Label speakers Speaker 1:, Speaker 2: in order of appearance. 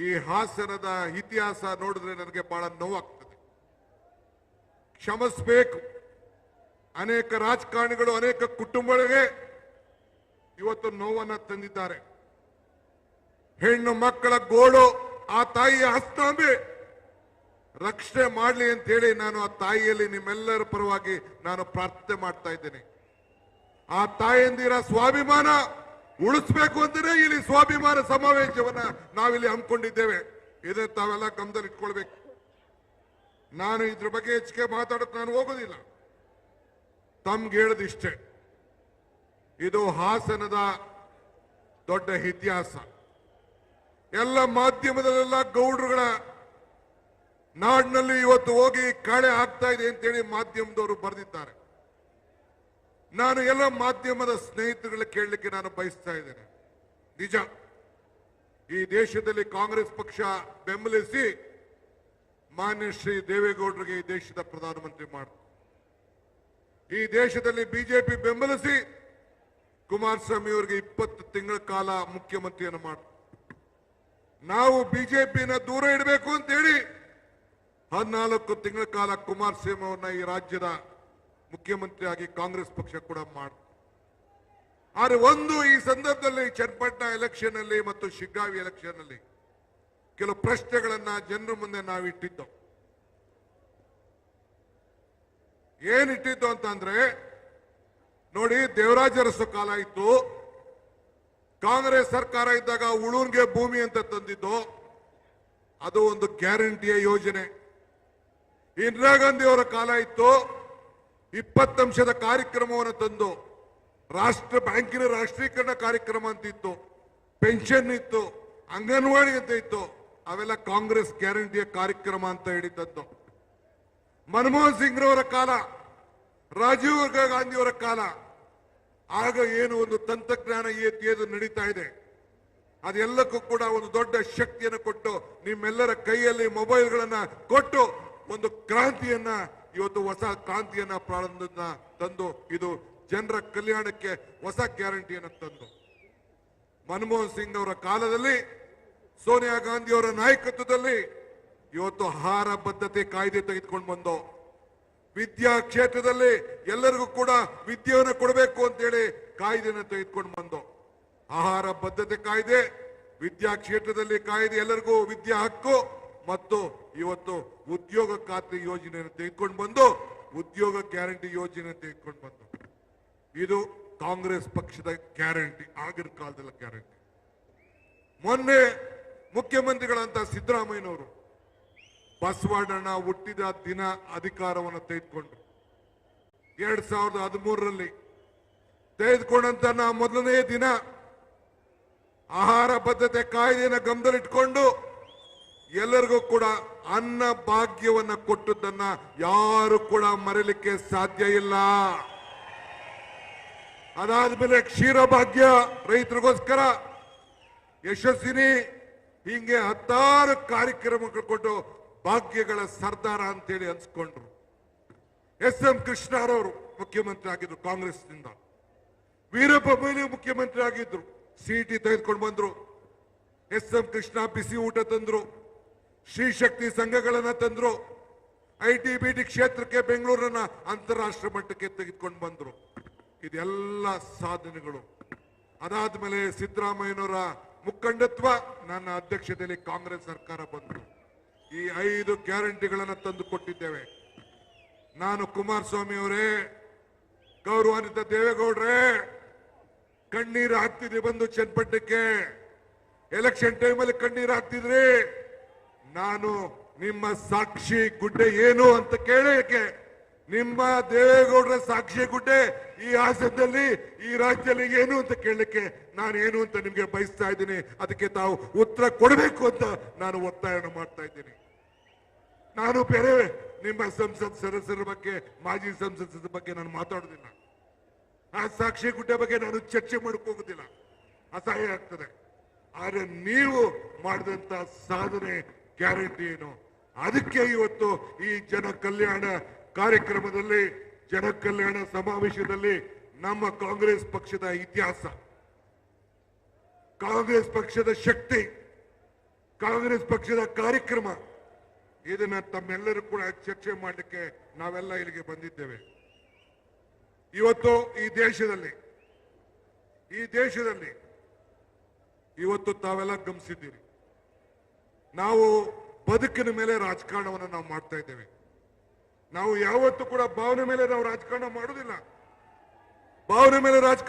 Speaker 1: ಈ ಹಾಸನದ ಇತಿಹಾಸ ನೋಡಿದ್ರೆ ನನಗೆ ಬಹಳ ನೋವಾಗ್ತದೆ. ಕ್ಷಮಿಸಬೇಕು. ಅನೇಕ ರಾಜಕಾರಣಿಗಳು, ಅನೇಕ ಕುಟುಂಬಗಳಿಗೆ ಇವತ್ತು ನೋವನ್ನ ತಂದಿದ್ದಾರೆ. ಹೆಣ್ಣು ಮಕ್ಕಳ ಗೋಳು, ಆ ತಾಯಿಯ ಹಸ್ತಾಂಬೆ ರಕ್ಷಣೆ ಮಾಡಲಿ ಅಂತ ಹೇಳಿ ನಾನು ಆ ತಾಯಿಯಲ್ಲಿ ನಿಮ್ಮೆಲ್ಲರ ಪರವಾಗಿ ನಾನು ಪ್ರಾರ್ಥನೆ ಮಾಡ್ತಾ ಇದ್ದೇನೆ. ಆ ತಾಯಂದಿರ ಸ್ವಾಭಿಮಾನ ಉಳಿಸ್ಬೇಕು ಅಂದ್ರೆ ಇಲ್ಲಿ ಸ್ವಾಭಿಮಾನ ಸಮಾವೇಶವನ್ನ ನಾವಿಲ್ಲಿ ಹಮ್ಮಿಕೊಂಡಿದ್ದೇವೆ. ಇದೇ ತಾವೆಲ್ಲ ಗಮನದಲ್ಲಿ ಇಟ್ಕೊಳ್ಬೇಕು ನಾನು ಇದ್ರ ಬಗ್ಗೆ ಹೆಚ್ಚಿಗೆ ಮಾತಾಡಕ್ ನಾನು ಹೋಗೋದಿಲ್ಲ. ತಮ್ಗೆ ಹೇಳದಿಷ್ಟೇ ಇದು ಹಾಸನದ ದೊಡ್ಡ ಇತಿಹಾಸ. ಎಲ್ಲ ಮಾಧ್ಯಮದಲ್ಲೆಲ್ಲ ಗೌಡ್ರುಗಳ ನಾಡಿನಲ್ಲಿ ಇವತ್ತು ಹೋಗಿ ಕಳೆ ಆಗ್ತಾ ಇದೆ ಅಂತೇಳಿ ಮಾಧ್ಯಮದವರು ಬರೆದಿದ್ದಾರೆ. ನಾನು ಎಲ್ಲ ಮಾಧ್ಯಮದ ಸ್ನೇಹಿತರುಗಳ ಕೇಳಲಿಕ್ಕೆ ನಾನು ಬಯಸ್ತಾ ಇದ್ದೇನೆ. ನಿಜ, ಈ ದೇಶದಲ್ಲಿ ಕಾಂಗ್ರೆಸ್ ಪಕ್ಷ ಬೆಂಬಲಿಸಿ ಮಾನ್ಯ ಶ್ರೀ ದೇವೇಗೌಡರಿಗೆ ಈ ದೇಶದ ಪ್ರಧಾನಮಂತ್ರಿ ಮಾಡ, ಈ ದೇಶದಲ್ಲಿ ಬಿಜೆಪಿ ಬೆಂಬಲಿಸಿ ಕುಮಾರಸ್ವಾಮಿ ಅವರಿಗೆ ಇಪ್ಪತ್ತು ತಿಂಗಳ ಕಾಲ ಮುಖ್ಯಮಂತ್ರಿಯನ್ನು ಮಾಡ, ನಾವು ಬಿಜೆಪಿನ ದೂರ ಇಡಬೇಕು ಅಂತೇಳಿ ಹದಿನಾಲ್ಕು ತಿಂಗಳ ಕಾಲ ಕುಮಾರಸ್ವಾಮಿ ಅವ್ರನ್ನ ಈ ರಾಜ್ಯದ ಮುಖ್ಯಮಂತ್ರಿಯಾಗಿ ಕಾಂಗ್ರೆಸ್ ಪಕ್ಷ ಕೂಡ ಮಾಡ ಆದರೆ ಒಂದು ಈ ಸಂದರ್ಭದಲ್ಲಿ ಚನ್ನಪಟ್ಟಣ ಎಲೆಕ್ಷನ್ ಅಲ್ಲಿ ಮತ್ತು ಶಿಗ್ಗಾವಿ ಎಲೆಕ್ಷನ್ ಅಲ್ಲಿ ಕೆಲವು ಪ್ರಶ್ನೆಗಳನ್ನ ಜನರ ಮುಂದೆ ನಾವು ಇಟ್ಟಿದ್ದು. ಏನ್ ಇಟ್ಟಿದ್ದು ಅಂತಂದ್ರೆ ನೋಡಿ ದೇವರಾಜ ಅರಸು ಕಾಲ ಇತ್ತು. ಕಾಂಗ್ರೆಸ್ ಸರ್ಕಾರ ಇದ್ದಾಗ ಉಳೂನ್ಗೆ ಭೂಮಿ ಅಂತ ತಂದಿದ್ದು, ಅದು ಒಂದು ಗ್ಯಾರಂಟಿಯ ಯೋಜನೆ. ಇಂದಿರಾ ಗಾಂಧಿ ಅವರ ಕಾಲ ಇತ್ತು. ಇಪ್ಪತ್ತಂಶದ ಕಾರ್ಯಕ್ರಮವನ್ನು ತಂದು ರಾಷ್ಟ್ರ ಬ್ಯಾಂಕಿನ ರಾಷ್ಟ್ರೀಕರಣ ಕಾರ್ಯಕ್ರಮ ಅಂತ ಇತ್ತು ಪೆನ್ಷನ್ ಇತ್ತು, ಅಂಗನವಾಡಿ ಅಂತ ಇತ್ತು. ಅವೆಲ್ಲ ಕಾಂಗ್ರೆಸ್ ಗ್ಯಾರಂಟಿಯ ಕಾರ್ಯಕ್ರಮ ಅಂತ ಹೇಳಿದ್ದದ್ದು. ಮನಮೋಹನ್ ಸಿಂಗ್ ರವರ ಕಾಲ, ರಾಜೀವ್ ಗಾಂಧಿಯವರ ಕಾಲ. ಆಗ ಏನು ಒಂದು ತಂತ್ರಜ್ಞಾನ ಅದು ನಡೀತಾ ಇದೆ. ಅದೆಲ್ಲಕ್ಕೂ ಕೂಡ ಒಂದು ದೊಡ್ಡ ಶಕ್ತಿಯನ್ನು ಕೊಟ್ಟು ನಿಮ್ಮೆಲ್ಲರ ಕೈಯಲ್ಲಿ ಮೊಬೈಲ್ಗಳನ್ನ ಕೊಟ್ಟು ಒಂದು ಕ್ರಾಂತಿಯನ್ನ ಇವತ್ತು ಹೊಸ ಕ್ರಾಂತಿಯನ್ನ ಪ್ರಾರಂಭ ತಂದು ಇದು ಜನರ ಕಲ್ಯಾಣಕ್ಕೆ ಹೊಸ ಗ್ಯಾರಂಟಿಯನ್ನು ತಂದು. ಮನಮೋಹನ್ ಸಿಂಗ್ ಅವರ ಕಾಲದಲ್ಲಿ, ಸೋನಿಯಾ ಗಾಂಧಿ ಅವರ ನಾಯಕತ್ವದಲ್ಲಿ ಇವತ್ತು ಆಹಾರ ಬದ್ಧತೆ ಕಾಯ್ದೆ ತೆಗೆದುಕೊಂಡು ಬಂದು, ವಿದ್ಯಾ ಕ್ಷೇತ್ರದಲ್ಲಿ ಎಲ್ಲರಿಗೂ ಕೂಡ ವಿದ್ಯೆಯನ್ನು ಕೊಡಬೇಕು ಅಂತೇಳಿ ಕಾಯ್ದೆಯನ್ನು ತೆಗೆದುಕೊಂಡು ಬಂದು. ಆಹಾರ ಬದ್ಧತೆ ಕಾಯ್ದೆ, ವಿದ್ಯಾ ಕ್ಷೇತ್ರದಲ್ಲಿ ಕಾಯ್ದೆ ಎಲ್ಲರಿಗೂ ವಿದ್ಯಾ ಹಕ್ಕು. ಮತ್ತು ಇವತ್ತು ಉದ್ಯೋಗ ಖಾತ್ರಿ ಯೋಜನೆಯನ್ನು ತೆಗೆದುಕೊಂಡು ಬಂದು, ಉದ್ಯೋಗ ಗ್ಯಾರಂಟಿ ಯೋಜನೆ ತೆಗೆದುಕೊಂಡು ಬಂದು. ಇದು ಕಾಂಗ್ರೆಸ್ ಪಕ್ಷದ ಗ್ಯಾರಂಟಿ, ಆಗಿನ ಕಾಲದಲ್ಲಿ ಗ್ಯಾರಂಟಿ. ಮೊನ್ನೆ ಮುಖ್ಯಮಂತ್ರಿಗಳಂತ ಸಿದ್ದರಾಮಯ್ಯನವರು ಬಸವಣ್ಣನ ಹುಟ್ಟಿದ ದಿನ ಅಧಿಕಾರವನ್ನು ತೆಗೆದುಕೊಂಡ್ರು. ಎರಡ್ ಸಾವಿರದ ಹದಿಮೂರರಲ್ಲಿ ತೆಗೆದುಕೊಂಡಂತ ನಾ ಮೊದಲನೇ ದಿನ ಆಹಾರ ಭದ್ರತೆ ಕಾಯ್ದೆಯನ್ನು ಗಮನದಲ್ಲಿಟ್ಕೊಂಡು ಎಲ್ಲರಿಗೂ ಕೂಡ ಅನ್ನ ಭಾಗ್ಯವನ್ನ ಕೊಟ್ಟದ್ದನ್ನ ಯಾರು ಕೂಡ ಮರೆಯಲಿಕ್ಕೆ ಸಾಧ್ಯ ಇಲ್ಲ. ಅದಾದ ಅದಾದ್ಮೇಲೆ ಕ್ಷೀರಭಾಗ್ಯ ರೈತರಿಗೋಸ್ಕರ ಯಶಸ್ವಿನಿ ಹಿಂಗೆ ಹತ್ತಾರು ಕಾರ್ಯಕ್ರಮಗಳು ಕೊಟ್ಟು ಭಾಗ್ಯಗಳ ಸರ್ದಾರ ಅಂತೇಳಿ ಅನ್ಸ್ಕೊಂಡ್ರು ಎಸ್ ಎಂ ಕೃಷ್ಣರವರು ಮುಖ್ಯಮಂತ್ರಿ ಆಗಿದ್ರು ಕಾಂಗ್ರೆಸ್ನಿಂದ. ವೀರಪ್ಪ ಮೊಯ್ಲಿ ಮುಖ್ಯಮಂತ್ರಿ ಆಗಿದ್ರು. ಸಿಟಿ ತೆಗೆದುಕೊಂಡು ಬಂದ್ರು. ಎಸ್ ಎಂ ಕೃಷ್ಣ ಬಿಸಿ ಊಟ ತಂದ್ರು. ಶ್ರೀಶಕ್ತಿ ಸಂಘಗಳನ್ನು ತಂದ್ರು. ಐ ಟಿ ಬಿ ಟಿ ಕ್ಷೇತ್ರಕ್ಕೆ ಬೆಂಗಳೂರನ್ನ ಅಂತಾರಾಷ್ಟ್ರ ಮಟ್ಟಕ್ಕೆ ತೆಗೆದುಕೊಂಡು ಬಂದರು. ಇದೆಲ್ಲ ಸಾಧನೆಗಳು. ಅದಾದ ಮೇಲೆ ಸಿದ್ದರಾಮಯ್ಯನವರ ಮುಖಂಡತ್ವ ನನ್ನ ಅಧ್ಯಕ್ಷತೆಯಲ್ಲಿ ಕಾಂಗ್ರೆಸ್ ಸರ್ಕಾರ ಬಂತು. ಈ ಐದು ಗ್ಯಾರಂಟಿಗಳನ್ನು ತಂದು ಕೊಟ್ಟಿದ್ದೇವೆ. ನಾನು ಕುಮಾರಸ್ವಾಮಿ ಅವರೇ, ಗೌರವಾನ್ವಿತ ದೇವೇಗೌಡ್ರೆ, ಕಣ್ಣೀರು ಹಾಕ್ತಿದ್ವಿ ಬಂದು ಚನ್ನಪಟ್ಟಣಕ್ಕೆ. ಎಲೆಕ್ಷನ್ ಟೈಮಲ್ಲಿ ಕಣ್ಣೀರು ಹಾಕ್ತಿದ್ರಿ. ನಾನು ನಿಮ್ಮ ಸಾಕ್ಷಿ ಗುಡ್ಡೆ ಏನು ಅಂತ ಕೇಳಕ್ಕೆ ನಿಮ್ಮ ದೇವೇಗೌಡರ ಸಾಕ್ಷಿ ಗುಡ್ಡೆ ಈ ಹಾಸನದಲ್ಲಿ ಈ ರಾಜ್ಯದಲ್ಲಿ ಏನು ಅಂತ ಕೇಳಲಿಕ್ಕೆ ನಾನು ಏನು ಅಂತ ನಿಮಗೆ ಬಯಸ್ತಾ ಇದ್ದೀನಿ. ಅದಕ್ಕೆ ತಾವು ಉತ್ತರ ಕೊಡಬೇಕು ಅಂತ ನಾನು ಒತ್ತಾಯನ ಮಾಡ್ತಾ ಇದ್ದೀನಿ. ನಾನು ಬೇರೆ ನಿಮ್ಮ ಸಂಸತ್ ಸದಸ್ಯರ ಬಗ್ಗೆ, ಮಾಜಿ ಸಂಸದರ ಬಗ್ಗೆ ನಾನು ಮಾತಾಡೋದಿಲ್ಲ ಆ ಸಾಕ್ಷಿ ಗುಡ್ಡೆ ಬಗ್ಗೆ ನಾನು ಚರ್ಚೆ ಹೋಗುದಿಲ್ಲ. ಅಸಹ್ಯ ಆಗ್ತದೆ. ಆದರೆ ನೀವು ಮಾಡಿದಂತ ಸಾಧನೆ ಗ್ಯಾರಂಟಿ ಏನು ಅದಕ್ಕೆ ಇವತ್ತು ಈ ಜನ ಕಲ್ಯಾಣ ಕಾರ್ಯಕ್ರಮದಲ್ಲಿ, ಜನ ಕಲ್ಯಾಣ ಸಮಾವೇಶದಲ್ಲಿ ನಮ್ಮ ಕಾಂಗ್ರೆಸ್ ಪಕ್ಷದ ಇತಿಹಾಸ, ಕಾಂಗ್ರೆಸ್ ಪಕ್ಷದ ಶಕ್ತಿ, ಕಾಂಗ್ರೆಸ್ ಪಕ್ಷದ ಕಾರ್ಯಕ್ರಮ, ಇದನ್ನ ತಮ್ಮೆಲ್ಲರೂ ಕೂಡ ಚರ್ಚೆ ಮಾಡಲಿಕ್ಕೆ ನಾವೆಲ್ಲ ಇಲ್ಲಿಗೆ ಬಂದಿದ್ದೇವೆ. ಇವತ್ತು ಈ ದೇಶದಲ್ಲಿ ಈ ದೇಶದಲ್ಲಿ ಇವತ್ತು ತಾವೆಲ್ಲ ಗಮನಿಸಿದ್ದೀರಿ. ನಾವು ಬದುಕಿನ ಮೇಲೆ ರಾಜಕಾರಣವನ್ನು ನಾವು ಮಾಡ್ತಾ ಇದ್ದೇವೆ. ನಾವು ಯಾವತ್ತೂ ಕೂಡ ಭಾವನೆ ಮೇಲೆ ನಾವು ರಾಜಕಾರಣ ಮಾಡುವುದಿಲ್ಲ. ಭಾವನೆ ಮೇಲೆ ರಾಜಕಾರಣ